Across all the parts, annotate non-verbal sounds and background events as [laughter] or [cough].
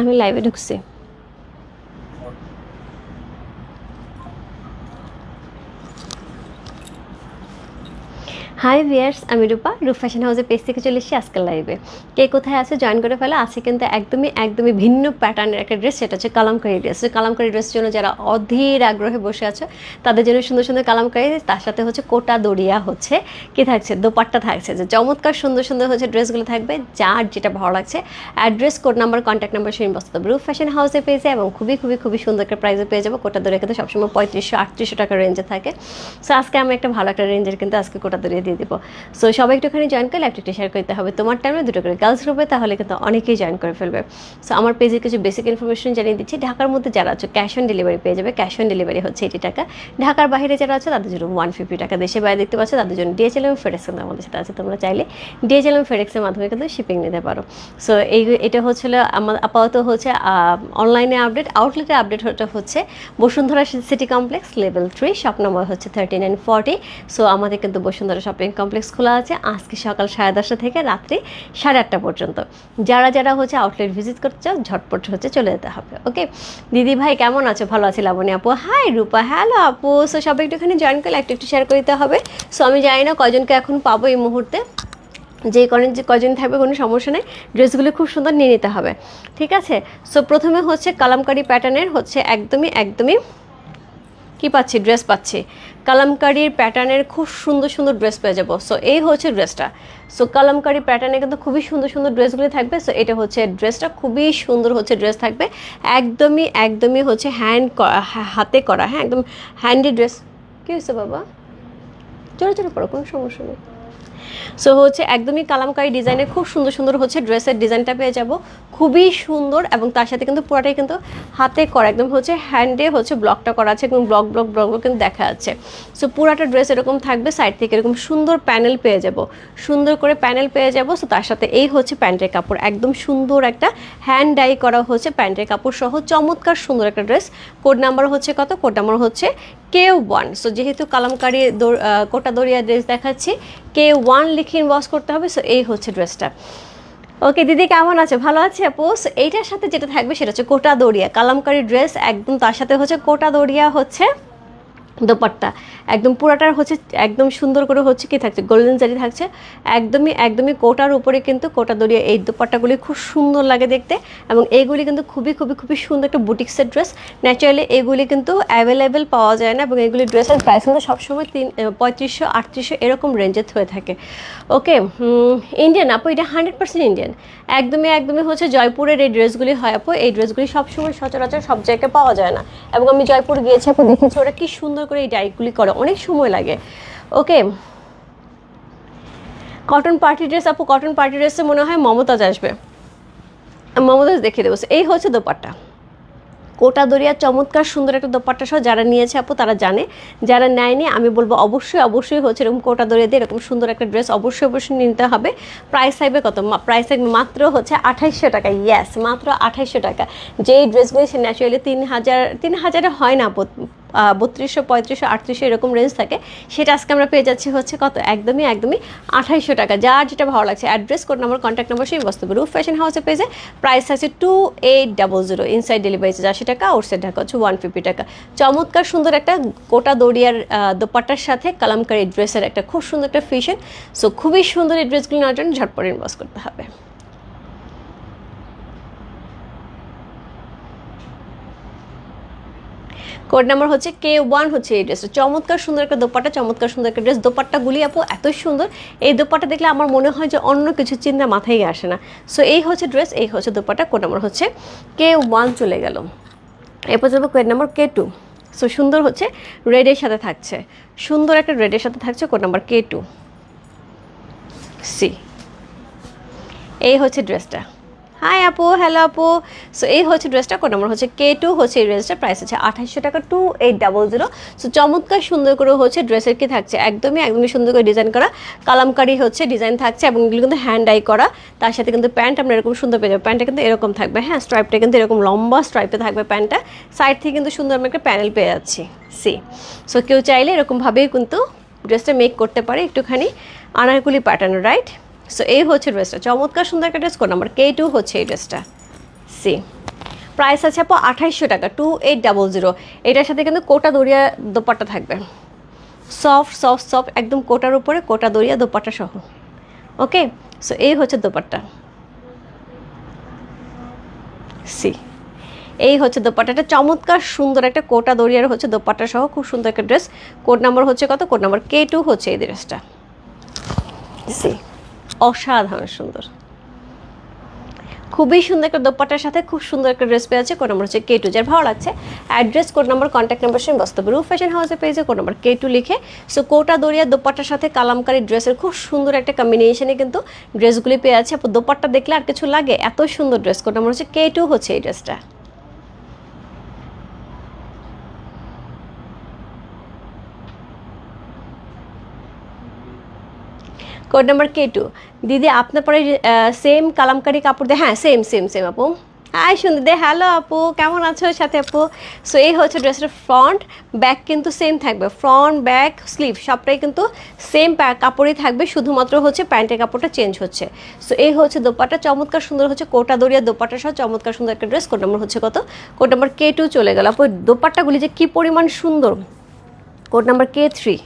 আমি লাইভে ঢুকছি। হাই ভিয়ার্স আমি রূপা। রূপ ফ্যাশন হাউসের পেজ থেকে চলে এসেছি আজকাল লাইভে কে কোথায় আছে জয়েন করে ফেলা। আছে কিন্তু একদমই একদমই ভিন্ন প্যাটার্নের একটা ড্রেস সেটা হচ্ছে কালামকারি ড্রেস কালামকারি ড্রেসের জন্য যারা অধীর আগ্রহে বসে আছে, তাদের জন্য সুন্দর সুন্দর কালামকারি তার সাথে হচ্ছে কোটা দড়িয়া হচ্ছে। কি থাকছে? দোপাট্টা থাকছে। যে চমৎকার, সুন্দর সুন্দর হচ্ছে ড্রেসগুলো থাকবে, যার যেটা ভালো লাগছে। Address code number contact number সেই বস্ত রূপ ফ্যাশন হাউসে পেয়েছে এবং খুবই খুবই খুবই সুন্দর একটা প্রাইসে পেয়ে যাব। কোটা দড়িয়া কিন্তু সবসময় পঁয়ত্রিশশো, আটত্রিশশো টাকা রেঞ্জে থাকে। সো আজকে আমি একটা ভালো একটা রেঞ্জের কিন্তু আজকে কোটা দড়িয়ে দিয়ে দিব। সো সবাই একটুখানি জয়েন করে ল্যাপটপটি শেয়ার করতে হবে। তোমার টাইমে দুটো করে গার্লস গ্রুপে তাহলে কিন্তু অনেকেই জয়েন করে ফেলবে। সো আমার পেজে কিছু বেসিক ইনফরমেশন জানিয়ে দিচ্ছি। ঢাকার মধ্যে যারা আছে ক্যাশ অন ডেলিভারি পেয়ে যাবে। ক্যাশ অন ডেলিভারি হচ্ছে এইটি টাকা। ঢাকার বাইরে যারা আছে, তাদের জন্য ওয়ান ফিফটি টাকা। দেশে বাইরে দেখতে পাচ্ছ, তাদের জন্য ডিএচএল এবং ফেডেক্স কিন্তু আমাদের সাথে আছে। তোমরা চাইলে ডিএচএল এবং ফেডেক্সের মাধ্যমে কিন্তু শিপিং নিতে পারো। সো এই এটা হচ্ছিল আমার আপাতত হচ্ছে অনলাইনে আপডেট আউটলেটের আপডেট হচ্ছে Bashundhara city complex level three shop number হচ্ছে থার্টি নাইন ফর্টি সো আমাদের কিন্তু বসুন্ধরা শপিং কমপ্লেক্স খোলা আছে আজকে সকাল সাড়ে দশটা থেকে রাত্রি সাড়ে আটটা পর্যন্ত। যারা যারা হচ্ছে আউটলেট ভিজিট করতে চাও, ঝটপট হচ্ছে চলে যেতে হবে ওকে দিদি ভাই কেমন আছো? ভালো আছি লাবণী আপু? হাই রূপা হ্যালো আপু। সো সবাই একটুখানি জয়েন করলে একটু একটু শেয়ার করতে হবে। সো আমি জানি না কজনকে এখন পাবো এই মুহূর্তে। যে কজন যে কজন থাকবে, কোনো সমস্যা নেই। ড্রেসগুলো খুব সুন্দর নিয়ে নিতে হবে, ঠিক আছে? সো প্রথমে হচ্ছে কালামকারি প্যাটার্নের হচ্ছে একদমই একদমই কি পাচ্ছি? ড্রেস পাচ্ছি। কালামকারির প্যাটার্নের খুব সুন্দর সুন্দর ড্রেস পেয়ে যাব। সো এই হচ্ছে ড্রেসটা। সো কালামকারি প্যাটার্নে কিন্তু খুবই সুন্দর সুন্দর ড্রেসগুলি থাকবে। সো এটা হচ্ছে ড্রেসটা। খুবই সুন্দর হচ্ছে ড্রেস থাকবে। একদমই একদমই হচ্ছে হ্যান্ড হাতে করা। হ্যাঁ একদম হ্যান্ডি ড্রেস কী হয়েছে বাবা? চলো চলো পড়ো কোনো সমস্যা নেই। সো হচ্ছে একদমই কালামকারি ডিজাইনের খুব সুন্দর সুন্দর হচ্ছে ড্রেসের ডিজাইনটা পেয়ে যাব। খুবই সুন্দর এবং তার সাথে কিন্তু পুরোটাই কিন্তু হাতে করা, একদম হচ্ছে হ্যান্ডে হচ্ছে ব্লকটা করা আছে এবং ব্লক ব্লক ব্লক কিন্তু দেখা যাচ্ছে। সো পুরাটা ড্রেস এরকম থাকবে সাইড থেকে এরকম সুন্দর প্যানেল পেয়ে যাব। সুন্দর করে প্যানেল পেয়ে যাব সো তার সাথে এই হচ্ছে প্যান্টের কাপড়, একদম সুন্দর একটা হ্যান্ড ডাই করা হচ্ছে প্যান্টের কাপড় সহ, চমৎকার সুন্দর একটা ড্রেস। কোড নাম্বার হচ্ছে কত? কোড নাম্বার হচ্ছে কে ওয়ান সো যেহেতু কালামকারি কোটা দরিয়া ড্রেস দেখাচ্ছি কে ওয়ান লিখে ইনবক্স করতে হবে সো এই হচ্ছে ড্রেসটা ওকে দিদি কেমন আছে? ভালো আছে আপু? এইটার সাথে যেটা থাকবে সেটা হচ্ছে কোটা দরিয়া। কালামকারি ড্রেস একদম তার সাথে হচ্ছে, কোটা দরিয়া হচ্ছে দোপাট্টা। একদম পুরাটার হচ্ছে, একদম সুন্দর করে হচ্ছে কি থাকছে গোল্ডেন জারি থাকছে। একদমই একদমই কোটার উপরে কিন্তু কোটা দড়িয়ে এই দোপাট্টাগুলি খুব সুন্দর লাগে দেখতে এবং এইগুলি কিন্তু খুবই খুবই খুবই সুন্দর একটা বুটিক্সের ড্রেস ন্যাচারালি এগুলি কিন্তু অ্যাভেলেবেল পাওয়া যায় না এবং এগুলি ড্রেসের প্রাইস কিন্তু সবসময় তিন পঁয়ত্রিশশো, আটত্রিশশো এরকম রেঞ্জের হয়ে থাকে। ওকে ইন্ডিয়ান আপু, এটা হান্ড্রেড পার্সেন্ট ইন্ডিয়ান একদমই একদমই হচ্ছে জয়পুরের এই ড্রেসগুলি হয় আপু। এই ড্রেসগুলি সবসময় সচরাচর সব জায়গায় পাওয়া যায় না। এবং আমি জয়পুর গিয়েছি আপু, দেখেছি ওরা কি সুন্দর করে এই ডাইগুলি করে, অনেক সময় লাগে। ওকে? কটন পার্টি ড্রেস আপু কটন পার্টি ড্রেসে মনে হয় মমতাজ আসবে। মমতাজ দেখিয়ে দেবো। এই হচ্ছে দোপাট্টা। কোটা দরিয়া চমৎকার সুন্দর একটা দোপাট্টা সহ যারা নিয়েছে, আপু, তারা জানে। যারা নেয়নি, আমি বলব অবশ্যই অবশ্যই হচ্ছে এরকম কোটা দরিয়া দিয়ে এরকম সুন্দর একটা ড্রেস অবশ্যই অবশ্যই নিতে হবে। প্রাইস থাকবে কত? প্রাইস থাকবে মাত্র হচ্ছে আঠাইশশো টাকা। ইয়াস মাত্র আঠাইশশো টাকা। যেই ড্রেসগুলি সে ন্যাচুরালি তিন হাজার, তিন হাজারে হয় না, আপু। বত্রিশশো, পঁয়ত্রিশশো, আটত্রিশশো এরকম রেঞ্জ থাকে। সেটা আজকে আমরা পেয়ে যাচ্ছি হচ্ছে কত? একদমই একদমই আঠাইশশো টাকা। যার যেটা ভালো লাগছে address code number contact number সেই বস্তু রুফ ফ্যাশন হাউসে পেয়েছে প্রাইস আছে two eight double zero inside delivery আশি টাকা আউটসাইড ঢাকা হচ্ছে ওয়ান ফিফটি টাকা। চমৎকার সুন্দর একটা গোটা দড়িয়ার দোপাট্টার সাথে কালামকারি ড্রেসের একটা খুব সুন্দর একটা ফিশন সো খুবই সুন্দর এই ড্রেসগুলো নেওয়ার জন্য ঝটপট ইনভেস্ট করতে হবে। কোড নাম্বার হচ্ছে কে ওয়ান হচ্ছে এই ড্রেসটা চমৎকার সুন্দর একটা দোপাট্টা, চমৎকার সুন্দর একটা ড্রেস দোপাট্টাগুলি আপু এত সুন্দর, এই দোপাট্টা দেখলে আমার মনে হয় যে অন্য কিছু চিন্তা মাথায় আসে না। সো এই হচ্ছে ড্রেস এই হচ্ছে দোপাট্টা। কোড নাম্বার হচ্ছে কে ওয়ান চলে গেল। এরপর যাব code number K two so সুন্দর হচ্ছে রেডের সাথে থাকছে। সুন্দর একটা রেডের সাথে থাকছে code number K two C এই হচ্ছে ড্রেসটা হাই আপু হ্যালো আপু সো এই হচ্ছে ড্রেসটা কোন নম্বর হচ্ছে কে টু হচ্ছে এই ড্রেসটার প্রাইস হচ্ছে আঠাশশো টাকা two eight double zero so চমৎকার সুন্দর করে হচ্ছে ড্রেসের কি থাকছে? একদমই একদমই সুন্দর করে ডিজাইন করা। কালামকারি হচ্ছে ডিজাইন থাকছে এবং এগুলো কিন্তু হ্যান্ড আই করা। তার সাথে কিন্তু প্যান্ট আমরা এরকম সুন্দর পেয়ে যাব। প্যান্টটা কিন্তু এরকম থাকবে। হ্যাঁ স্ট্রাইপটা কিন্তু এরকম লম্বা স্ট্রাইপে থাকবে প্যান্টটা সাইড থেকে কিন্তু সুন্দর আমরা একটা প্যানেল পেয়ে যাচ্ছি। সি সো কেউ চাইলে এরকমভাবেই কিন্তু ড্রেসটা মেক করতে পারে একটুখানি। আনারকুলি প্যাটার্ন রাইট সো এই হচ্ছে ড্রেসটা। চমৎকার, সুন্দর একটা ড্রেস। কোন নাম্বার কে টু হচ্ছে এই ড্রেসটা। সি প্রাইস আছে আপু আঠাইশশো টাকা টু এইট ডাবল জিরো এটার সাথে কিন্তু কোটা দরিয়া দোপাট্টা থাকবে। সফট সফট সফট একদম কোটার উপরে কোটা দরিয়া দোপাট্টা সহ। ওকে সো এই হচ্ছে দোপাট্টা। সি এই হচ্ছে দোপাট্টাটা চমৎকার, সুন্দর একটা কোটা দরিয়ার হচ্ছে দোপাট্টা সহ। খুব সুন্দর একটা ড্রেস। কোড নাম্বার হচ্ছে কত? কোড নাম্বার কে টু হচ্ছে এই ড্রেসটা। সি অসাধারণ সুন্দর। খুবই সুন্দর একটা দোপাট্টার সাথে খুব সুন্দর একটা ড্রেস পেয়ে আছে কোড নাম্বার হচ্ছে কে টু যার ভালো লাগছে। Address code number contact number সঙ্গে বসতে হবে রুফ ফ্যাশন হাউসে পেয়েছে কোড নাম্বার কে টু লিখে। সো কোটা দরিয়া দোপাট্টার সাথে কালামকারি ড্রেসের খুব সুন্দর একটা কম্বিনেশনে কিন্তু ড্রেসগুলি পেয়ে আছে দোপাট্টা দেখলে আর কিছু লাগে? এত সুন্দর ড্রেস। কোড নাম্বার হচ্ছে কে টু হচ্ছে এই ড্রেসটা। কোড নাম্বার কে টু দিদি, আপনার পরে সেম কালামকারি কাপড় দিয়ে হ্যাঁ সেম সেম সেম আপু। আয় সুন্দর দে হ্যালো আপু। কেমন আছো সাথে, আপু? সো এই হচ্ছে ড্রেসের ফ্রন্ট ব্যাক কিন্তু সেম থাকবে। ফ্রন্ট ব্যাক স্লিভ সবটাই কিন্তু সেম কাপড়ই থাকবে। শুধুমাত্র হচ্ছে প্যান্টের কাপড়টা চেঞ্জ হচ্ছে। সো এই হচ্ছে দোপাটা চমৎকার সুন্দর হচ্ছে কোটা দরিয়া দোপাটা সহ চমৎকার সুন্দর একটা ড্রেস কোড নাম্বার হচ্ছে কত? কোড নাম্বার কে টু চলে গেল। আপু, দোপাট্টাগুলি যে কী পরিমাণ সুন্দর। Code number K three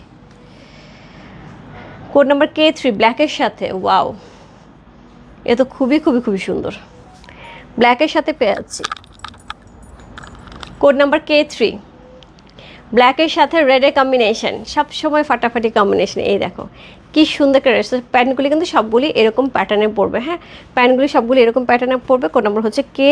code number K three ব্ল্যাকের সাথে ওয়াও এ তো খুবই খুবই খুবই সুন্দর। ব্ল্যাকের সাথে পেয়ে যাচ্ছি। কোড নাম্বার কে থ্রি ব্ল্যাকের সাথে রেডের কম্বিনেশন সব সময় ফাটাফাটি কম্বিনেশন এই দেখো। কি সুন্দর একটা ড্রেস প্যান্টগুলি কিন্তু সবগুলি এরকম প্যাটার্নে পড়বে হ্যাঁ? প্যান্টগুলি সবগুলি এরকম প্যাটার্নে পড়বে। কোড নাম্বার হচ্ছে কে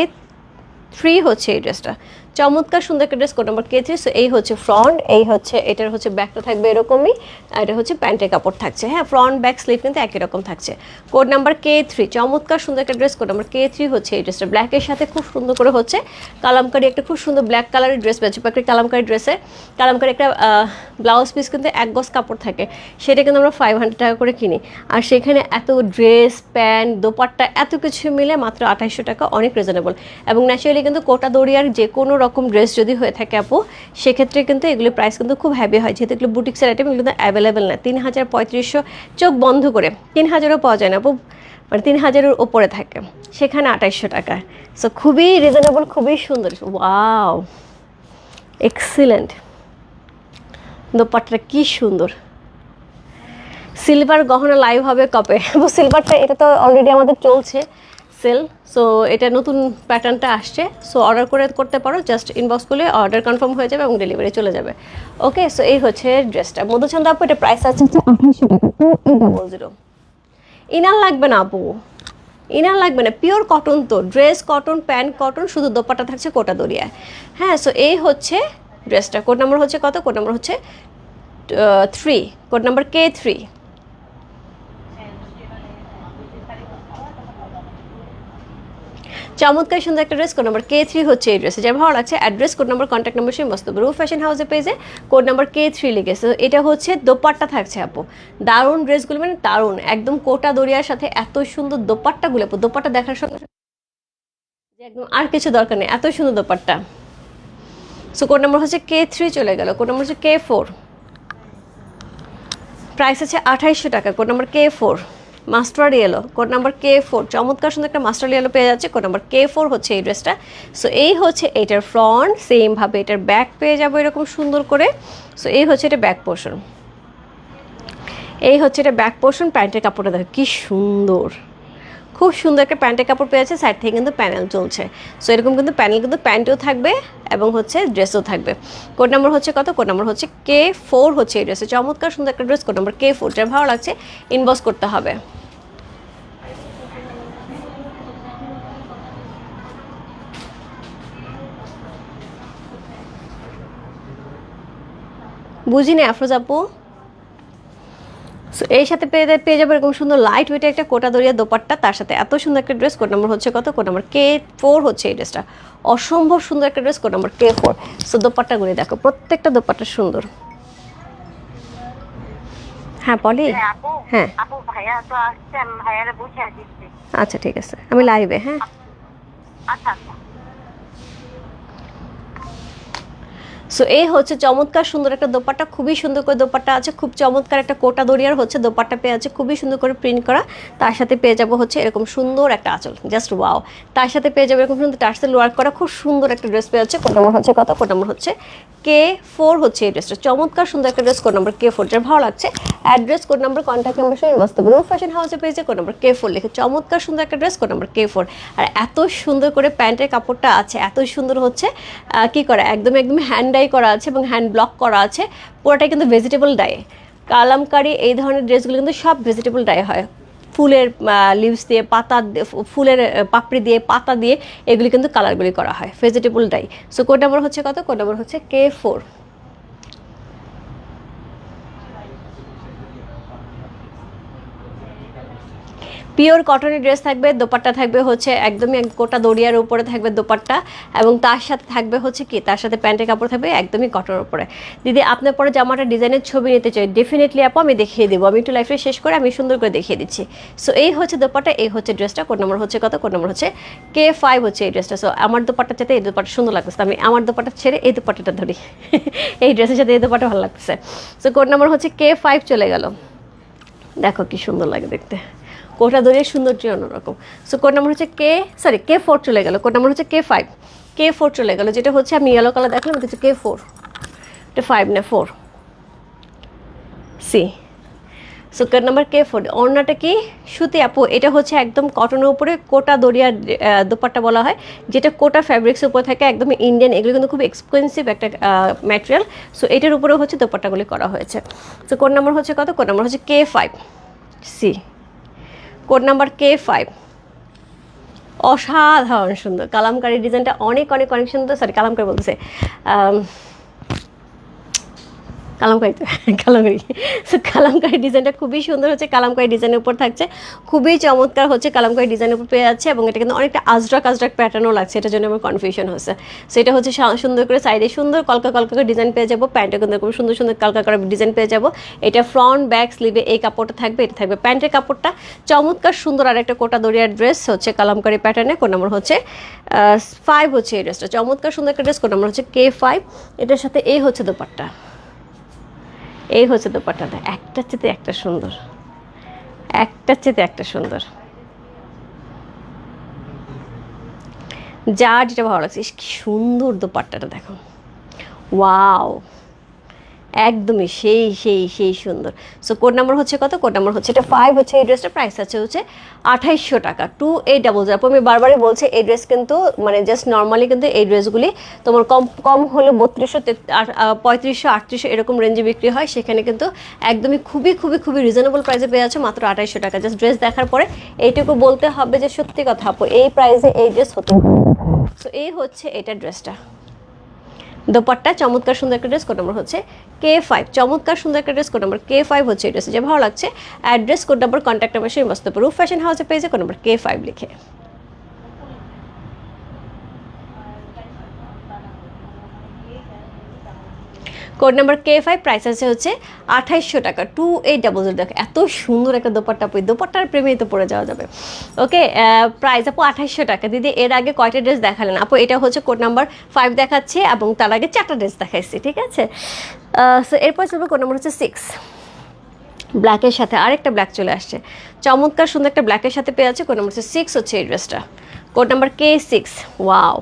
থ্রি হচ্ছে এই ড্রেসটা চমৎকার সুন্দর একটা dress code number K three so এই হচ্ছে ফ্রন্ট এই হচ্ছে, এটার হচ্ছে ব্যাকটা থাকবে এরকমই, আর এটা হচ্ছে প্যান্টের কাপড় থাকছে। হ্যাঁ ফ্রন্ট ব্যাক স্লিভ কিন্তু একই রকম থাকছে। কোড নাম্বার কে থ্রি চমৎকার সুন্দর একটা dress code number K three হচ্ছে এই ড্রেসটা। ব্ল্যাকের সাথে খুব সুন্দর করে হচ্ছে কালামকারি একটা খুব সুন্দর ব্ল্যাক কালারের ড্রেস পেয়েছে পাখি কালামকারি ড্রেসে কালামকারি একটা ব্লাউজ পিস কিন্তু এক গজ কাপড় থাকে। সেটা কিন্তু আমরা ফাইভ হান্ড্রেড টাকা করে কিনি। আর সেখানে এত ড্রেস প্যান্ট, দোপাট্টা, এত কিছু মিলে মাত্র আঠাইশশো টাকা, অনেক রিজনেবল এবং ন্যাচারালি কিন্তু কোটা দরিয়ার যে কোনো রকম ড্রেস যদি হয়ে থাকে আপু, সেক্ষেত্রে কিন্তু এগুলি প্রাইস কিন্তু খুব হ্যাভি হয়। যেহেতু এগুলো বুটিক্সের আইটেম এগুলো অ্যাভেলেবেল না। তিন হাজার পঁয়ত্রিশশো চোখ বন্ধ করে, তিন হাজারও পাওয়া যায় না আপু। মানে তিন হাজারের ওপরে থাকে। সেখানে আঠাইশশো টাকা। সো খুবই রিজনেবল খুবই সুন্দর। ওয়াও এক্সিলেন্ট দোপাট্টাটা কি সুন্দর। সিলভার গহনা লাইভ হবে কপে সিলভারটা [laughs] এটা তো অলরেডি আমাদের চলছে। সেল সো এটা নতুন প্যাটার্নটা আসছে সো অর্ডার করে করতে পারো জাস্ট ইনবক্স করলে অর্ডার কনফার্ম হয়ে যাবে এবং ডেলিভারি চলে যাবে। ওকে সো এই হচ্ছে ড্রেসটা মধুচন্দ্র আপু এটা প্রাইস আছে? হচ্ছে আঠাইশশো টাকা। টু ডাবল জিরো ইনার লাগবে না আপু। ইনার লাগবে না। পিওর কটন তো। ড্রেস কটন প্যান্ট কটন শুধু দোপাটা থাকছে কোটা দরিয়ায় হ্যাঁ সো এই হচ্ছে ড্রেসটা কোড নাম্বার হচ্ছে কত? কোড নাম্বার হচ্ছে three code number K three চমৎকার সুন্দর একটা dress code number K three হচ্ছে এই ড্রেসে যার ভালো লাগছে address code number contact number সেই মস্ত। রু ফ্যাশন হাউসে পেজে কোড নাম্বার কে থ্রি লিখেছে। এটা হচ্ছে দোপাট্টা থাকছে আপু। দারুণ ড্রেসগুলো মানে দারুণ। একদম কোটা দরিয়ার সাথে এত সুন্দর দোপাট্টাগুলো আপু। দোপাট্টা দেখার সঙ্গে একদম আর কিছু দরকার নেই। এত সুন্দর দোপাট্টা। সো কোড নাম্বার হচ্ছে কে থ্রি চলে গেল। কোড নাম্বার হচ্ছে কে ফোর প্রাইস আছে আঠাইশশো টাকা। Code number K four mustard yellow code number K four চমৎকার সুন্দর একটা মাস্টার ইয়েলো পেয়ে যাচ্ছে, কোড নাম্বার কে ফোর হচ্ছে এই ড্রেসটা। সো এই হচ্ছে এটার ফ্রন্ট সেমভাবে এটার ব্যাক পেয়ে যাব এরকম সুন্দর করে। সো এই হচ্ছে এটা ব্যাক পোর্শন এই হচ্ছে এটা ব্যাক পোর্শন প্যান্টের কাপড়টা দেখো কি সুন্দর। খুব সুন্দর একটা প্যান্টের কাপড় পেয়েছে সাইড থেকে কিন্তু প্যানেল চলছে। সো এরকম কিন্তু প্যানেল কিন্তু প্যান্টও থাকবে এবং হচ্ছে ড্রেসও থাকবে। কোড নাম্বার হচ্ছে কত? কোড নাম্বার হচ্ছে কে ফোর হচ্ছে এই ড্রেসে চমৎকার সুন্দর একটা dress code number K four যার ভালো লাগছে ইনবক্স করতে হবে। বুঝিনি, আফরোজ আপু। So, এই সাথে পেয়ে পেয়ে যাবে এরকম সুন্দর লাইট ওয়েটে একটা কোটা দরিয়া দোপাট্টা। তার সাথে এত সুন্দর একটা ড্রেস কোড নাম্বার হচ্ছে কত? কোড নাম্বার কে ফোর হচ্ছে এই ড্রেসটা অসম্ভব সুন্দর একটা dress code number K four so দোপাট্টাগুলি দেখো প্রত্যেকটা দোপাট্টা সুন্দর। হ্যাঁ পলি? হ্যাঁ, হ্যাঁ। আচ্ছা ঠিক আছে। আমি লাইভে হ্যাঁ? আচ্ছা। সো এই হচ্ছে চমৎকার সুন্দর একটা দোপাট্টা, খুবই সুন্দর করে দোপাট্টা আছে, খুব চমৎকার একটা কোটা দরিয়ার হচ্ছে দোপাট্টা পেয়ে আছে, খুবই সুন্দর করে প্রিন্ট করা। তার সাথে পেয়ে যাব হচ্ছে এরকম সুন্দর একটা আঁচল জাস্ট ওয়াও তার সাথে পেয়ে যাব এরকম সুন্দর টার্সেল ওয়ার্ক করা খুব সুন্দর একটা ড্রেস পেয়ে আছে, কোড নম্বর হচ্ছে কত? কোড নম্বর হচ্ছে কে ফোর হচ্ছে এই ড্রেসটা চমৎকার সুন্দর একটা dress code number K four যার ভালো লাগছে। Address code number contact number সঙ্গে বাস্তব রুম ফ্যাশন হাউসে পেয়েছে কোড নম্বর কে ফোর লিখে। চমৎকার সুন্দর একটা dress code number K four আর এত সুন্দর করে প্যান্টের কাপড়টা আছে, এত সুন্দর হচ্ছে কি করা? একদম একদম হ্যান্ড ডাই করা আছে এবং হ্যান্ড ব্লক করা আছে, পুরোটাই কিন্তু ভেজিটেবল ডায়ে কালামকারি এই ধরনের ড্রেসগুলো কিন্তু সব ভেজিটেবল ডাই হয়। ফুলের লিভস দিয়ে, পাতা ফুলের পাপড়ি দিয়ে, পাতা দিয়ে এগুলি কিন্তু কালারগুলি করা হয় vegetable dye so code number হচ্ছে কত? কোড নাম্বার হচ্ছে কে ফোর পিওর কটনের ড্রেস থাকবে, দোপাট্টা থাকবে হচ্ছে একদমই এক গোটা দড়িয়ার উপরে থাকবে দোপাট্টা এবং তার সাথে থাকবে হচ্ছে কি, তার সাথে প্যান্টের কাপড় থাকবে একদমই কটনের উপরে। দিদি, আপনার পরে জামাটা ডিজাইনের ছবি নিতে চাই ডেফিনেটলি আপু আমি দেখিয়ে দেবো। আমি একটু লাইফে শেষ করে আমি সুন্দর করে দেখিয়ে দিচ্ছি। সো এই হচ্ছে দোপাট্টা, এই হচ্ছে ড্রেসটা কোন নম্বর হচ্ছে কত? কোন নম্বর হচ্ছে কে ফাইভ হচ্ছে এই ড্রেসটা। সো আমার দোপাট্টার সাথে এই দোপাট্টা সুন্দর লাগতেছে। আমি আমার দোপাট্টা ছেড়ে এই দোপাট্টাটা ধরি। [laughs] এই ড্রেসের সাথে এই দোপাট্টা ভালো লাগতেছে। সো কোন নম্বর হচ্ছে কে ফাইভ চলে গেল। দেখো কি সুন্দর লাগে দেখতে। কোটা দড়িয়ে সৌন্দর্য অন্যরকম। সো কোড নাম্বার হচ্ছে কে সরি কে ফোর চলে গেল। কোড নাম্বার হচ্ছে কে ফাইভ কে ফোর চলে গেল, যেটা হচ্ছে আমি ইয়েলো কালার দেখলাম, এটা হচ্ছে কে ফোর এটা ফাইভ না four C so code number K four অন্যটা কি? সুতি আপু, এটা হচ্ছে একদম কটনের উপরে কোটা দরিয়ার দোপাট্টা বলা হয়, যেটা কোটা ফ্যাব্রিক্সের উপরে থাকে, একদম ইন্ডিয়ান এগুলো কিন্তু খুব এক্সপেন্সিভ একটা ম্যাটেরিয়াল সো এটার উপরেও হচ্ছে দোপাট্টাগুলি করা হয়েছে। সো কোড নাম্বার হচ্ছে কত? কোড নাম্বার হচ্ছে K five C code number K five অসাধারণ সুন্দর। কালামকারি ডিজাইনটা অনেক অনেক অনেক সুন্দর। সরি কালামকারী বলতেছে। আম, কালামকারি সো কালামকারি ডিজাইনটা খুবই সুন্দর হচ্ছে। কালামকারি ডিজাইনের উপর থাকছে। খুবই চমৎকার হচ্ছে কালামকারি ডিজাইনের উপর পেয়ে যাচ্ছে এবং এটা কিন্তু অনেকটা আজরাক আজরাক প্যাটার্নও লাগছে। এটার জন্য আমার কনফিউশন হচ্ছে। সো এটা হচ্ছে সুন্দর করে সাইডে সুন্দর কলকা কলকা করে ডিজাইন পেয়ে যাব। প্যান্টে কিন্তু খুব সুন্দর সুন্দর কালকা করে ডিজাইন পেয়ে যাব। এটা ফ্রন্ট ব্যাক স্লিভে এই কাপড়টা থাকবে। এটা থাকবে প্যান্টের কাপড়টা। চমৎকার সুন্দর আর একটা কোটা দরিয়ার ড্রেস হচ্ছে কালামকারি প্যাটার্নে কোন নম্বর হচ্ছে ফাইভ হচ্ছে এই ড্রেসটা চমৎকার সুন্দর একটা ড্রেস কোন নম্বর হচ্ছে কে ফাইভ এটার সাথে এই হচ্ছে দোপাট্টা। এই হচ্ছে দোপাট্টাটা একটার চেতে একটা সুন্দর। একটার চেতে একটা সুন্দর। যার যেটা ভালো লাগছে কি সুন্দর দোপাট্টাটা, দেখো। ওয়াও। একদমই সেই সেই সেই সুন্দর। সো কোড নাম্বার হচ্ছে কত? কোড নাম্বার হচ্ছে এটা ফাইভ হচ্ছে এই ড্রেসটার প্রাইস আছে হচ্ছে আঠাইশশো টাকা। টু এইট ডাবল জিরো আমি বারবারই বলছি এই ড্রেস কিন্তু মানে জাস্ট নর্মালি কিন্তু এই ড্রেসগুলি তোমার কম কম হলে বত্রিশশো পঁয়ত্রিশশো, আটত্রিশশো এরকম রেঞ্জে বিক্রি হয়। সেখানে কিন্তু একদমই খুবই খুবই খুবই রিজনেবল প্রাইসে পেয়ে যাচ্ছে মাত্র আঠাইশশো টাকা। জাস্ট ড্রেস দেখার পরে এইটুকু বলতে হবে যে সত্যি কথা, আপু, এই প্রাইসে এই ড্রেস হতো। সো এই হচ্ছে এটা ড্রেসটা দোপাট্টা, চমৎকার সুন্দর একটা ড্রেস কোড নম্বর হচ্ছে কে ফাইভ চমৎকার সুন্দর একটা dress code number K five হচ্ছে ড্রেস যে ভালো লাগছে address code number contact number সেই মস্তপুর ফ্যাশন হাউসে পেয়েছে কোড নম্বর কে ফাইভ লিখে। Code number K five price আছে হচ্ছে আঠাইশশো টাকা টু এইট ডাবল জিরো দেখো, এত সুন্দর একটা দোপাট্টা পই দোপাট্টার প্রেমেই তো পড়ে যাওয়া যাবে। ওকে প্রাইস আপু আঠাইশশো টাকা। দিদি, এর আগে কয়টা ড্রেস দেখালেন? আপু, এটা হচ্ছে কোড নাম্বার ফাইভ দেখাচ্ছে এবং তার আগে চারটা ড্রেস দেখাইছি, ঠিক আছে? সো এরপর চলবে কোড নাম্বার হচ্ছে সিক্স ব্ল্যাকের সাথে আরেকটা ব্ল্যাক চলে আসছে। চমৎকার সুন্দর একটা ব্ল্যাকের সাথে পেয়ে আছে কোড নাম্বার হচ্ছে সিক্স হচ্ছে এই ড্রেসটা code number K six wow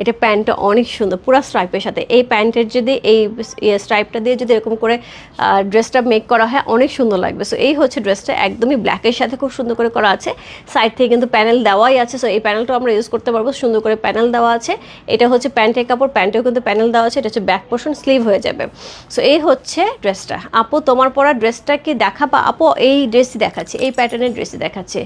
এটা প্যান্টটা অনেক সুন্দর, পুরো স্ট্রাইপের সাথে। এই প্যান্টের যদি, এই স্ট্রাইপটা দিয়ে যদি এরকম করে ড্রেসটা মেক করা হয়, অনেক সুন্দর লাগবে। সো এই হচ্ছে ড্রেসটা একদমই ব্ল্যাকের সাথে খুব সুন্দর করে করা আছে। সাইড থেকে কিন্তু প্যানেল দেওয়াই আছে। সো এই প্যানেলটাও আমরা ইউজ করতে পারব। সুন্দর করে প্যানেল দেওয়া আছে। এটা হচ্ছে প্যান্টের কাপড়। প্যান্টেও কিন্তু প্যানেল দেওয়া আছে। এটা হচ্ছে ব্যাক পোর্শন স্লিভ হয়ে যাবে। সো এই হচ্ছে ড্রেসটা আপু, তোমার পরা ড্রেসটা কি দেখাবা? আপু, এই ড্রেসই দেখাচ্ছে। এই প্যাটার্নের ড্রেসই দেখাচ্ছে।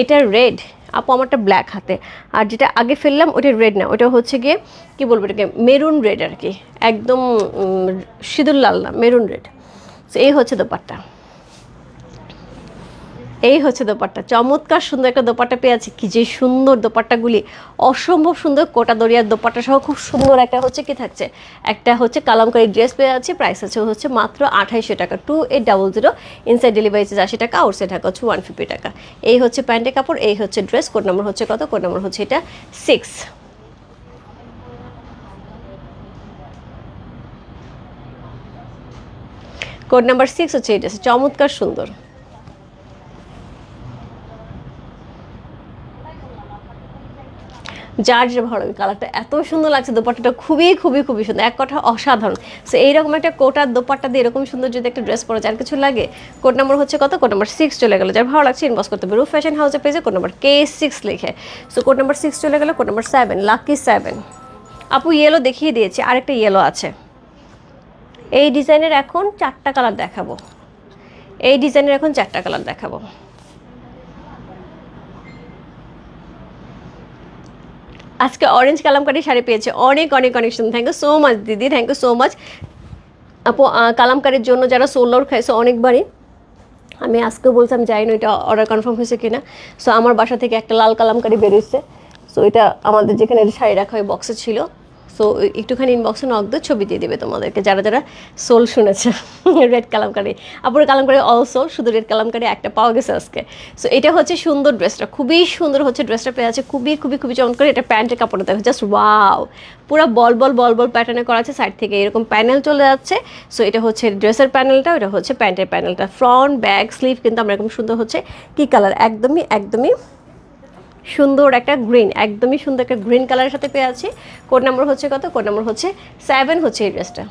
এটা রেড আপু আমারটা ব্ল্যাক হাতে। আর যেটা আগে ফেললাম ওটা রেড না। ওটা হচ্ছে গিয়ে, কী বলব এটাকে? মেরুন রেড আর কি। একদম সিঁদুর লাল না মেরুন রেড তো এই হচ্ছে দোপাট্টা। এই হচ্ছে দোপাট্টা। চমৎকার সুন্দর একটা দোপাট্টা পেয়ে আছে। কি যে সুন্দর দোপাট্টাগুলি। অসম্ভব সুন্দর কোটা দরিয়ার দোপাট্টা সহ খুব সুন্দর একটা হচ্ছে কি থাকছে? একটা হচ্ছে কালামকারি ড্রেস পেয়ে আছে। প্রাইস আছে হচ্ছে মাত্র আঠাইশো টাকা। Two eight double zero inside delivery charge আশি টাকা আউটসাইড ঢাকা হচ্ছে ওয়ান ফিফটি টাকা। এই হচ্ছে প্যান্টের কাপড়, এই হচ্ছে ড্রেস কোড নম্বর হচ্ছে কত? কোড নম্বর হচ্ছে এটা সিক্স কোড নাম্বার সিক্স হচ্ছে এটা চমৎকার সুন্দর। যার যে ভালো কালারটা এত সুন্দর লাগছে, দোপাট্টাটা খুবই খুবই খুবই সুন্দর। এক কথা অসাধারণ। সো এইরকম একটা কোটার দোপাট্টা দিয়ে এরকম সুন্দর যদি একটা ড্রেস পরে যার কিছু লাগে, কোড নাম্বার হচ্ছে কত? কোড নাম্বার সিক্স চলে গেলো। যার ভালো লাগছে ইনবক্স করতে হবে। রুফ ফ্যাশন হাউসে পেজে কোড নাম্বার কে সিক্স লিখে। সো কোড নাম্বার সিক্স চলে গেলো, code number seven lucky seven আপু ইয়েলো দেখিয়ে দিয়েছি, আরেকটা ইয়েলো আছে। এই ডিজাইনের এখন চারটা কালার দেখাবো। এই ডিজাইনের এখন চারটা কালার দেখাবো। আজকে অরেঞ্জ কালামকারি শাড়ি পেয়েছে। অনেক অনেক অনেক সুন্দর। থ্যাংক ইউ সো মাচ দিদি। থ্যাংক ইউ সো মাচ আপু কালামকারির জন্য যারা সোলোর খাইছে অনেকবারই, আমি আজকে বলছিলাম যাই না এটা অর্ডার কনফার্ম হয়েছে কিনা। সো আমার বাসা থেকে একটা লাল কালামকারি বেরোচ্ছে সো এটা আমাদের যেখানে শাড়ি রাখা হয় বক্সে ছিল। সো একটুখানি ইনবক্সে নক দিয়ে ছবি দিয়ে দেবে তোমাদেরকে, যারা যারা সোল শুনেছে [laughs] রেড কালামকারি। আপুর কালামকারি অলসো শুধু রেড কালামকারি একটা পাওয়া গেছে আজকে। সো এটা হচ্ছে সুন্দর ড্রেসটা খুবই সুন্দর হচ্ছে ড্রেসটা পেয়ে আছে, খুবই খুবই খুবই চমৎকার এটা প্যান্টের কাপড়টা দেখো জাস্ট ওয়াও পুরো বল বল বল বল প্যাটার্নে করা আছে সাইড থেকে এরকম প্যানেল চলে যাচ্ছে। সো এটা হচ্ছে ড্রেসের প্যানেলটা এটা হচ্ছে প্যান্টের প্যানেলটা ফ্রন্ট ব্যাক স্লিভ কিন্তু আমরা এরকম সুন্দর হচ্ছে কি কালার একদমই একদমই সুন্দর একটা গ্রিন একদমই সুন্দর একটা গ্রিন কালারের সাথে পেয়ে আছি। কোড নাম্বার হচ্ছে কত? কোড নাম্বার হচ্ছে সেভেন হচ্ছে এই ড্রেসটা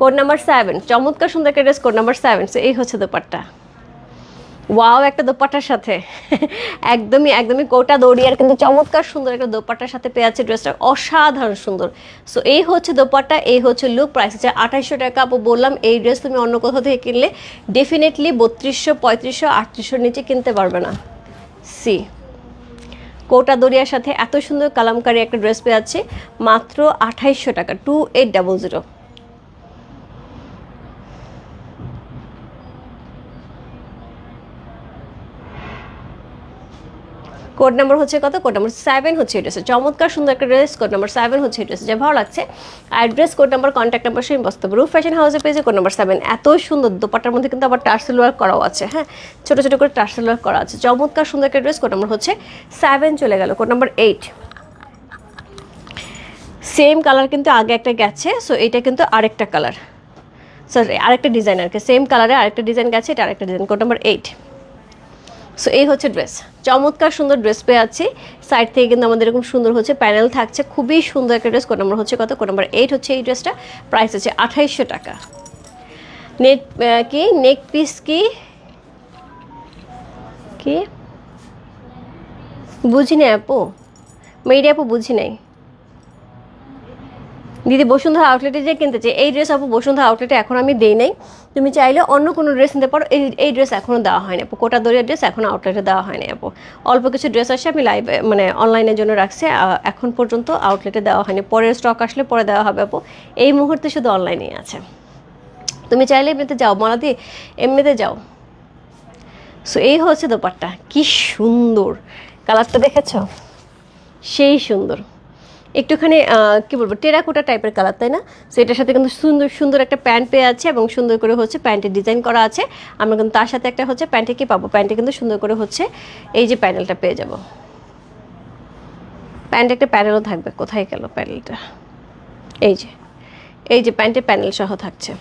কোড নাম্বার সেভেন চমৎকার সুন্দর একটা dress code number seven so এই হচ্ছে দোপাট্টা। ওয়াও একটা দোপাট্টার সাথে। [laughs] একদমই একদমই কোটা দড়িয়ার কিন্তু চমৎকার সুন্দর একটা দোপাট্টার সাথে পেয়ে আছে ড্রেসটা অসাধারণ সুন্দর। সো এই হচ্ছে দোপাট্টা, এই হচ্ছে লুক প্রাইস হচ্ছে আঠাইশশো টাকা। আপু, বললাম এই ড্রেস তুমি অন্য কোথাও থেকে কিনলে ডেফিনেটলি বত্রিশশো, পঁয়ত্রিশশো, আটত্রিশশোর নিচে কিনতে পারবে না। সি কোটা দরিয়ার সাথে এত সুন্দর কালামকারী একটা ড্রেস পেয়ে যাচ্ছে, মাত্র আঠাইশশো টাকা two eight double zero code number হচ্ছে কত? কোড নাম্বার সেভেন হচ্ছে এই চমৎকার সুন্দর একটা ড্রেস কোড নাম্বার সেভেন হচ্ছে এই ড্রেসে যে ভালো লাগছে। Address code number contact number সেই বসতে রুফ ফ্যাশন হাউসে পেয়েছে কোড নাম্বার সেভেন এত সুন্দর দোপাটার মধ্যে কিন্তু আবার টার্সেল ওয়ার্ক করাও আছে হ্যাঁ? ছোটো ছোটো করে টার্সেল ওয়ার্ক করা আছে। চমৎকার সুন্দর একটা ড্রেস কোড নাম্বার হচ্ছে সেভেন চলে গেল। Code number eight same colour কিন্তু আগে একটা গেছে সো এটা কিন্তু আরেকটা কালার সরি আরেকটা ডিজাইন আর কি সেম কালারে আরেকটা ডিজাইন গেছে, এটা আরেকটা design code number eight so এই হচ্ছে ড্রেস চমৎকার সুন্দর ড্রেস পেয়ে আছি। সাইড থেকে কিন্তু আমাদের এরকম সুন্দর হচ্ছে প্যানেল থাকছে। খুবই সুন্দর একটা ড্রেস কোড নাম্বার হচ্ছে কত? কোড নম্বর এইট হচ্ছে এই ড্রেসটা প্রাইস হচ্ছে আঠাইশশো টাকা। নেট কি? নেক পিস কি? কি? বুঝি নাই আপু। মেয়েরি আপু বুঝি নাই। দিদি বসুন্ধরা আউটলেটে যে কিনতে চাই, এই ড্রেস আপু বসুন্ধরা আউটলেটে এখন আমি দেই নাই। তুমি চাইলে অন্য কোনো ড্রেস নিতে পারো। এই এই ড্রেস এখনও দেওয়া হয়নি আপু। কোটা দরিয়ার ড্রেস এখন আউটলেটে দেওয়া হয়নি আপু। অল্প কিছু ড্রেস আসে আমি লাইভে মানে অনলাইনের জন্য রাখছি। এখন পর্যন্ত আউটলেটে দেওয়া হয়নি। পরের স্টক আসলে পরে দেওয়া হবে আপু। এই মুহূর্তে শুধু অনলাইনেই আছে। তুমি চাইলে এমনিতে যাও। মলাদি, এমনিতে যাও। সো এই হচ্ছে দোপাট্টা। কি সুন্দর। কালারটা দেখেছ? সেই সুন্দর। একটুখানি কি বলব, টেরাকোটা টাইপের কালার তাই না? সো এটার সাথে কিন্তু সুন্দর সুন্দর একটা প্যান্ট পেয়ে আছে এবং সুন্দর করে হচ্ছে প্যান্টের ডিজাইন করা আছে। আমরা কিন্তু তার সাথে একটা হচ্ছে প্যান্টে কি পাবো? প্যান্টে কিন্তু সুন্দর করে হচ্ছে এই যে প্যানেলটা পেয়ে যাব। প্যান্টে একটা প্যানেলও থাকবে। কোথায় গেল প্যানেলটা? এই যে এই যে প্যান্টের প্যানেল সহ থাকছে।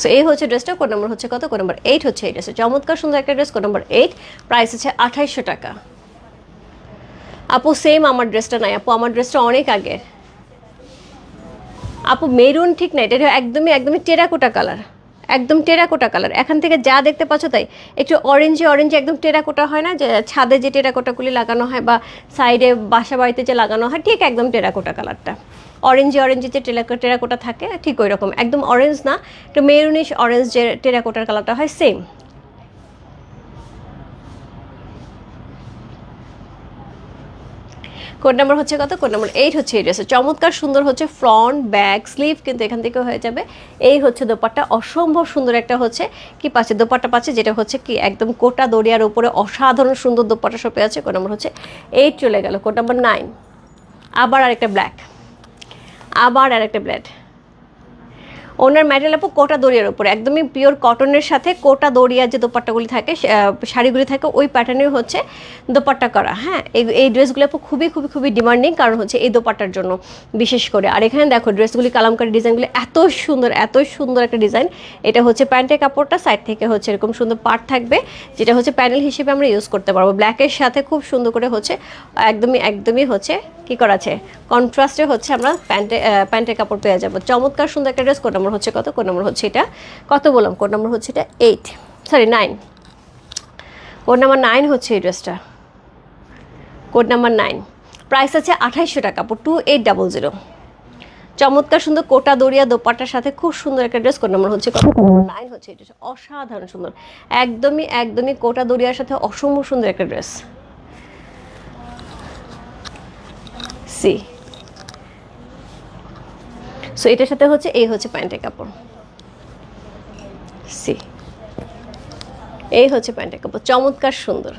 সো এই হচ্ছে ড্রেসটা, কোড নম্বর হচ্ছে কত? কোড নম্বর এইট হচ্ছে এই ড্রেসটা। চমৎকার সুন্দর একটা dress, code number eight. Price হচ্ছে আঠাইশশো টাকা। আপু সেম আমার ড্রেসটা নাই। আপু, আমার ড্রেসটা অনেক আগের আপু মেরুন ঠিক নাই, এটা একদমই একদমই টেরাকোটা কালার একদম টেরাকোটা কালার এখান থেকে যা দেখতে পাচ্ছ তাই। একটু অরেঞ্জে অরেঞ্জে একদম টেরাকোটা হয় না? যে ছাদে যে টেরাকোটাগুলি লাগানো হয় বা সাইডে বাসা বাড়িতে যে লাগানো হয়, ঠিক একদম টেরাকোটা কালারটা অরেঞ্জে অরেঞ্জে যে টেরাকো টেরাকোটা থাকে, ঠিক ওই রকম একদম অরেঞ্জ না, একটু মেরুনিশ অরেঞ্জ যে টেরাকোটার কালারটা হয় সেম কোড নাম্বার হচ্ছে কত? কোড নাম্বার এইট হচ্ছে এই ড্রেসে চমৎকার সুন্দর হচ্ছে ফ্রন্ট ব্যাক স্লিভ কিন্তু এখান থেকে হয়ে যাবে। এই হচ্ছে দোপাট্টা। অসম্ভব সুন্দর একটা হচ্ছে কি পাচ্ছে? দোপাট্টা পাচ্ছে যেটা হচ্ছে কি একদম কোটা দড়িয়ার উপরে অসাধারণ সুন্দর দোপাট্টা সপে আছে। কোড নাম্বার হচ্ছে এইট চলে গেল। কোড নাম্বার নাইন আবার আরেকটা ব্ল্যাক আবার আরেকটা ব্ল্যাক ওনার ম্যাটেরিয়াল আপু কোটা দড়িয়ার উপরে, একদমই পিওর কটনের সাথে কোটা দড়িয়ার যে দোপাট্টাগুলি থাকে শাড়িগুলি থাকে, ওই প্যাটার্নের হচ্ছে দোপাট্টা করা। হ্যাঁ এই এই ড্রেসগুলো আপু খুবই খুবই খুবই ডিমান্ডিং কারণ হচ্ছে এই দোপাট্টার জন্য বিশেষ করে। আর এখানে দেখো ড্রেসগুলি কালামকারি ডিজাইনগুলি এত সুন্দর এত সুন্দর একটা ডিজাইন এটা হচ্ছে প্যান্টের কাপড়টা সাইড থেকে হচ্ছে এরকম সুন্দর পার্ট থাকবে, যেটা হচ্ছে প্যানেল হিসেবে আমরা ইউজ করতে পারব। ব্ল্যাকের সাথে খুব সুন্দর করে হচ্ছে, একদমই একদমই হচ্ছে, কি করা আছে? কন্ট্রাস্টে হচ্ছে আমরা প্যান্টে প্যান্টের কাপড় পেয়ে যাব। চমৎকার সুন্দর একটা ড্রেস কোড নম্বর হচ্ছে কত? কোড নম্বর হচ্ছে এটা? কত বললাম? কোড নম্বর হচ্ছে এটা? Eight sorry nine code number nine হচ্ছে এই ড্রেসটা কোড নাম্বার নাইন প্রাইস আছে আঠাইশশো টাকা টু এইট ডাবল জিরো চমৎকার সুন্দর কোটা দড়িয়া দোপাট্টার সাথে খুব সুন্দর একটা ড্রেস কোড নাম্বার হচ্ছে নাইন [laughs] হচ্ছে এটা অসাধারণ সুন্দর। একদমই একদমই কোটা দড়িয়ার সাথে অসম্ভব সুন্দর একটা ড্রেস সি সো এটার সাথে হচ্ছে, এই হচ্ছে প্যান্টের কাপড়। সি এই হচ্ছে প্যান্টের কাপড়। চমৎকার সুন্দর।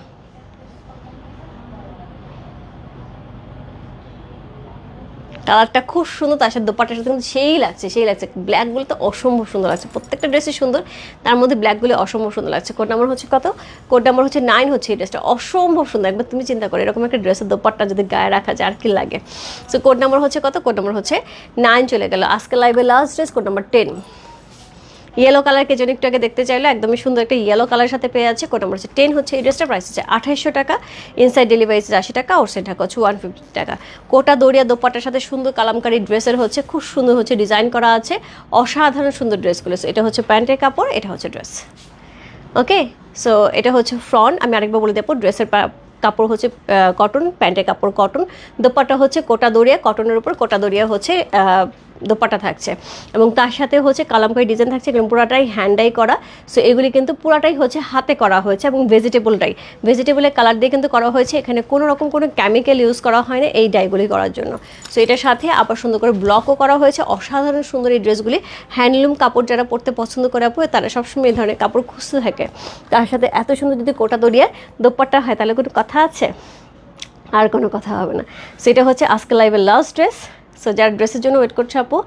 কালারটা খুব সুন্দর, তার সাথে দোপাটার সাথে কিন্তু সেই লাগছে সেই লাগছে। ব্ল্যাকগুলো তো অসম্ভব সুন্দর লাগছে, প্রত্যেকটা ড্রেসই সুন্দর, তার মধ্যে ব্ল্যাকগুলো অসম্ভব সুন্দর লাগছে। কোড নাম্বার হচ্ছে কত? কোড নাম্বার হচ্ছে নাইন হচ্ছে এই ড্রেসটা অসম্ভব সুন্দর, একবার তুমি চিন্তা করো, এরকম একটা ড্রেসের দোপাট্টা যদি গায়ে রাখা যায়, আর কি লাগে? সো কোড নাম্বার হচ্ছে কত? কোড নাম্বার হচ্ছে নাইন চলে গেল। আজকে লাইভে last dress code number ten yellow colour কে একটু আগে দেখতে চাইলে, একদমই সুন্দর একটা ইয়েলো কালার সাথে পেয়ে আছে কোড নাম্বার হচ্ছে টেন হচ্ছে, এই ড্রেসটা প্রাইস হচ্ছে আঠাইশশো টাকা। ইনসাইড ডেলিভারি আশি টাকা ওর সেট টাকা হচ্ছে ওয়ান ফিফটি টাকা। কোটা দড়িয়া দোপাটার সাথে সুন্দর কালামকারি ড্রেসের হচ্ছে খুব সুন্দর হচ্ছে ডিজাইন করা আছে। অসাধারণ সুন্দর ড্রেসগুলো এটা হচ্ছে প্যান্টের কাপড়, এটা হচ্ছে ড্রেস ওকে সো এটা হচ্ছে ফ্রন্ট আমি আরেকবার বলে দেবো ড্রেসের কাপড় হচ্ছে কটন প্যান্টের কাপড় কটন দোপাট্টা হচ্ছে কোটা দড়িয়া কটনের উপর কোটা দড়িয়া হচ্ছে আহ, দোপাট্টা থাকছে। এবং তার সাথে হচ্ছে কালামকারি ডিজাইন থাকছে এবং পুরাটাই হ্যান্ডাই করা। সো এগুলি কিন্তু পুরাটাই হচ্ছে হাতে করা হয়েছে এবং ভেজিটেবল ডাই ভেজিটেবলের কালার দিয়ে কিন্তু করা হয়েছে। এখানে কোনো রকম কোনো কেমিক্যাল ইউজ করা হয় না এই ডাইগুলি করার জন্য। সো এটার সাথে আবার সুন্দর করে ব্লকও করা হয়েছে। অসাধারণ সুন্দর এই ড্রেসগুলি হ্যান্ডলুম কাপড় যারা পরতে পছন্দ করে আপু তারা সবসময় এই ধরনের কাপড় খুঁজতে থাকে। তার সাথে এত সুন্দর যদি কোটা দড়িয়ার দোপাট্টা হয় তাহলে কোনো কথা আছে? আর কোনো কথা হবে না। সেটা হচ্ছে আজকে লাইভের লাস্ট ড্রেস সো যারা ড্রেসের জন্য ওয়েট করছে আপু,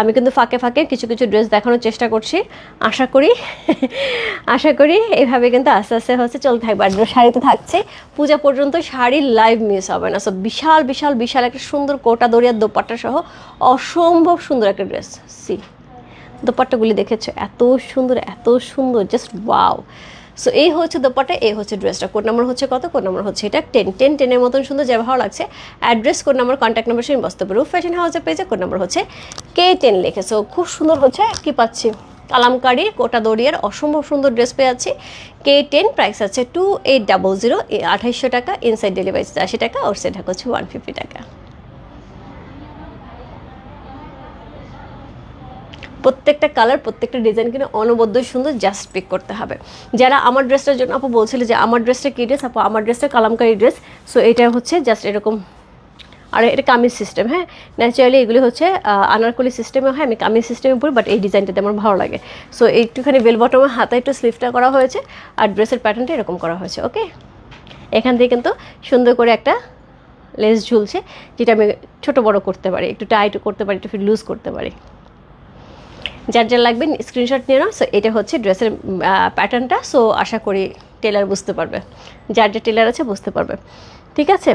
আমি কিন্তু ফাঁকে ফাঁকে কিছু কিছু ড্রেস দেখানোর চেষ্টা করছি। আশা করি আশা করি এইভাবে কিন্তু আস্তে আস্তে হচ্ছে চলতে থাকবে। আর শাড়ি তো থাকছে, পূজা পর্যন্ত শাড়ির লাইভ মিস হবে না। সো বিশাল বিশাল বিশাল একটা সুন্দর কোটা দরিয়ার দোপাট্টা সহ অসম্ভব সুন্দর একটা ড্রেস সি দোপাট্টাগুলি দেখেছ? এত সুন্দর এত সুন্দর জাস্ট ওয়াও সো এই হচ্ছে দোপাট্টা এই হচ্ছে ড্রেসটা কোড নাম্বার হচ্ছে কত? কোড নাম্বার হচ্ছে এটা টেন টেন টেনের মতন সুন্দর যে ভালো লাগছে। Address code number contact number সেই বস্তু রূপ ফ্যাশন হাউসের পেজে কোড নাম্বার হচ্ছে কে টেন লিখে। সো খুব সুন্দর হচ্ছে। কি পাচ্ছি? কালামকারি কোটা দড়িয়ার অসম্ভব সুন্দর ড্রেস পেয়ে যাচ্ছি। কে টেন প্রাইস আছে টু এইট ডাবল জিরো আঠাইশশো টাকা। ইনসাইড ডেলিভারি আশি টাকা ওর সেটা হচ্ছে ওয়ান ফিফটি টাকা। প্রত্যেকটা কালার প্রত্যেকটা ডিজাইন কিন্তু অনবদ্য সুন্দর জাস্ট পিক করতে হবে। যারা আমার ড্রেসটার জন্য আপু বলছিল যে, আমার ড্রেসটা কী ড্রেস আপু, আমার ড্রেসটা কালামকারি ড্রেস সো এটা হচ্ছে জাস্ট এরকম, আর এটা কামিজ সিস্টেম হ্যাঁ? ন্যাচারালি এগুলি হচ্ছে আনারকলি সিস্টেমে হয়, আমি কামিজ সিস্টেমে পড়ি বাট এই ডিজাইনটাতে আমার ভালো লাগে। সো একটুখানি বেল বটমে হাতে একটু স্লিভটা করা হয়েছে, আর ড্রেসের প্যাটার্নটা এরকম করা হয়েছে ওকে এখান থেকে কিন্তু সুন্দর করে একটা লেস ঝুলছে, যেটা আমি ছোট বড় করতে পারি, একটু টাইট করতে পারি, একটু লুজ করতে পারি। যার যার লাগবে স্ক্রিনশট নিয়ে নাও। সো এটা হচ্ছে ড্রেসের প্যাটার্নটা সো আশা করি টেলার বুঝতে পারবে। যার যে টেলার আছে বুঝতে পারবে। ঠিক আছে?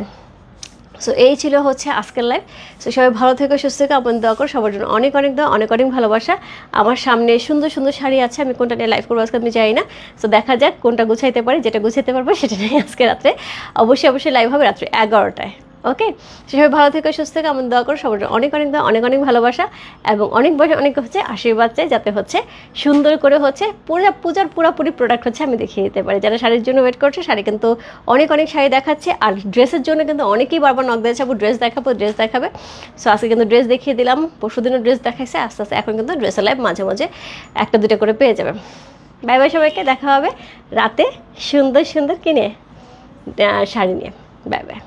সো এই ছিল হচ্ছে আজকের লাইভ সো সবাই ভালো থেকে, সুস্থ থেকে আপনার দোয়া করো। সবার জন্য অনেক অনেক দোয়া, অনেক অনেক ভালোবাসা। আমার সামনে সুন্দর সুন্দর শাড়ি আছে, আমি কোনটা নিয়ে লাইভ করব আজকে আমি জানি না। সো দেখা যাক কোনটা গুছাইতে পারি, যেটা গুছাইতে পারব, সেটা নিয়ে আজকে রাত্রে। অবশ্যই অবশ্যই লাইভ হবে রাত্রে এগারোটায়। ওকে? সবাই ভালো থেকে, সুস্থ থেকে আমার দোয়া করো, সবার অনেক অনেক অনেক অনেক ভালোবাসা এবং অনেক বয়সে অনেক হচ্ছে আশীর্বাদ চাই, যাতে হচ্ছে সুন্দর করে হচ্ছে পুরো পূজার পুরোপুরি প্রোডাক্ট হচ্ছে আমি দেখিয়ে দিতে পারি। যারা শাড়ির জন্য ওয়েট করছে, শাড়ি কিন্তু অনেক অনেক শাড়ি দেখাচ্ছে আর ড্রেসের জন্য কিন্তু অনেকেই বারবার নক দিয়েছে আপু ড্রেস দেখাবো ড্রেস দেখাবে। সো আজকে কিন্তু ড্রেস দেখিয়ে দিলাম, পরশুদিনও ড্রেস দেখাইছে, আস্তে আস্তে এখন কিন্তু ড্রেসের লাইভ মাঝে মাঝে একটা দুটো করে পেয়ে যাবে। বাই বাই সবাইকে, দেখা হবে রাতে সুন্দর সুন্দর কিনে শাড়ি নিয়ে। Bye bye